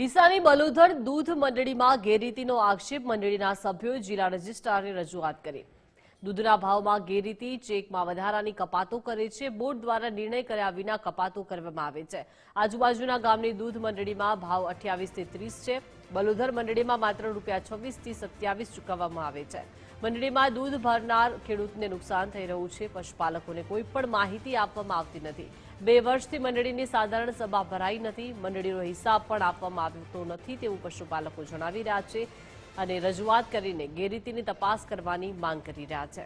ડીસાની બલુધર દૂધ મંડળીમાં ગેરરીતિનો આક્ષેપ મંડળીના સભ્યોએ જિલ્લા રજિસ્ટ્રારને રજૂઆત કરી. દૂધના ભાવમાં ગેરરીતિ, ચેકમાં વધારાની કપાતો કરે છે. બોર્ડ દ્વારા નિર્ણય કર્યા વિના કપાતો કરવામાં આવે છે. આજુબાજુના ગામની દૂધ મંડળીમાં ભાવ અઠ્યાવીસથી ત્રીસ છે. બલુધર મંડળીમાં માત્ર રૂપિયા છવ્વીસથી સત્યાવીસ ચૂકવવામાં આવે છે. મંડળીમાં દૂધ ભરનાર ખેડૂતને નુકસાન થઈ રહ્યું છે. પશુપાલકોને કોઈ પણ માહિતી આપવામાં આવતી નથી. બે વર્ષથી મંડળીની સાધારણ સભા ભરાઈ નથી. મંડળીનો હિસાબ પણ આપવામાં આવતો નથી તેવું પશુપાલકો જણાવી રહ્યા છે અને રજૂઆત કરીને ગેરરીતિની તપાસ કરવાની માંગ કરી રહ્યા છે.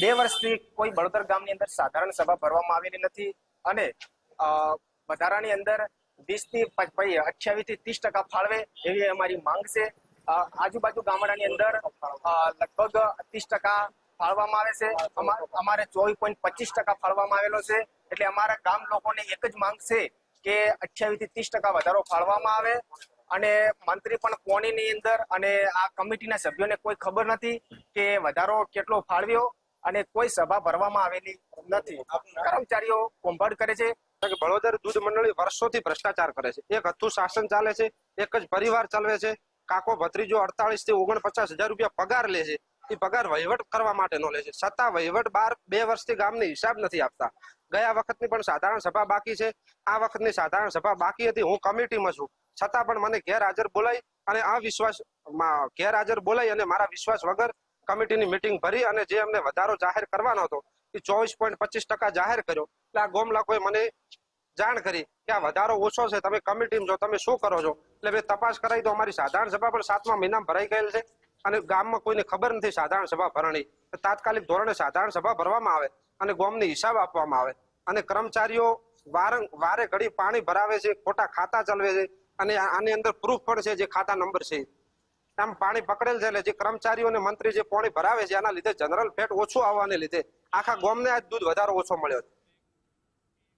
બે વર્ષથી કોઈ બળોદર ગામની અંદર સાધારણ સભા ભરવામાં આવેલી નથી અને વધારાની અંદર વીસથી અઠ્યાવીસથી ત્રીસ ટકા ફાળવે એવી અમારી માંગ છે. આજુબાજુ ગામડાની અંદર લગભગ ત્રીસ ટકા ફાળવામાં આવે છે. અમારે ચોવીસ પોઈન્ટ પચીસ ટકા ફાળવામાં આવેલો છે. એટલે અમારા ગામ લોકોને એક જ માંગ છે કે અઠ્યાવીસથી ત્રીસ ટકા વધારો ફાળવામાં આવે. અને મંત્રી પણ કોણીની અંદર અને આ કમિટીના સભ્યોને કોઈ ખબર નથી કે વધારો કેટલો ફાળવ્યો અને કોઈ સભા ભરવામાં આવેલી નથી. કર્મચારીઓ કૌભાંડ કરે છે. બળોદર દૂધ મંડળી વર્ષોથી ભ્રષ્ટાચાર કરે છે. એક હતું શાસન ચાલે છે, એક જ પરિવાર ચાલવે છે. કાકો ભત્રીજો અડતાલીસથી ઓગણપચાસ હજાર રૂપિયા પગાર લે છે. એ પગાર વહીવટ કરવા માટે નો લે છે. છતાં વહીવટ બાર, બે વર્ષથી ગામને હિસાબ નથી આપતા. ગયા વખતની પણ સાધારણ સભા બાકી છે. આ વખતની સાધારણ સભા બાકી હતી. હું કમિટીમાં છું. છતાં પણ મને ગેરહાજર બોલાય અને આ વિશ્વાસ ગેરહાજર બોલાય અને મારા વિશ્વાસ વગર કમિટીની મિટિંગ ભરી અને જે અમને વધારો જાહેર કરવાનો હતો, એ ચોવીસ પોઈન્ટ પચીસ ટકા જાહેર કર્યો. એટલે આ ગોમલાકોએ મને જાણ કરી કે આ વધારો ઓછો છે. તમે કમિટીમાં છો. તમે શું કરો છો? એટલે મેં તપાસ કરાવી તો અમારી સાધારણ સભા પણ સાતમા મહિનામાં ભરાઈ ગયેલ છે અને ગામમાં કોઈને ખબર નથી સાધારણ સભા ભરણી તાત્કાલિક ધોરણે સાધારણ સભા ભરવામાં આવે અને ગોમને હિસાબ આપવામાં આવે. અને કર્મચારીઓ વારં, વારે ઘડી પાણી ભરાવે છે, ખોટા ખાતા ચલાવે છે અને આની અંદર પ્રૂફ પણ છે જે ખાતા નંબર છે. આમ પાણી પકડેલ છે એટલે જે કર્મચારીઓ અને મંત્રી જે પાણી ભરાવે છે એના લીધે જનરલ ફેટ ઓછું આવવાને લીધે આખા ગોમને આજ દૂધ વધારો ઓછો મળ્યો છે.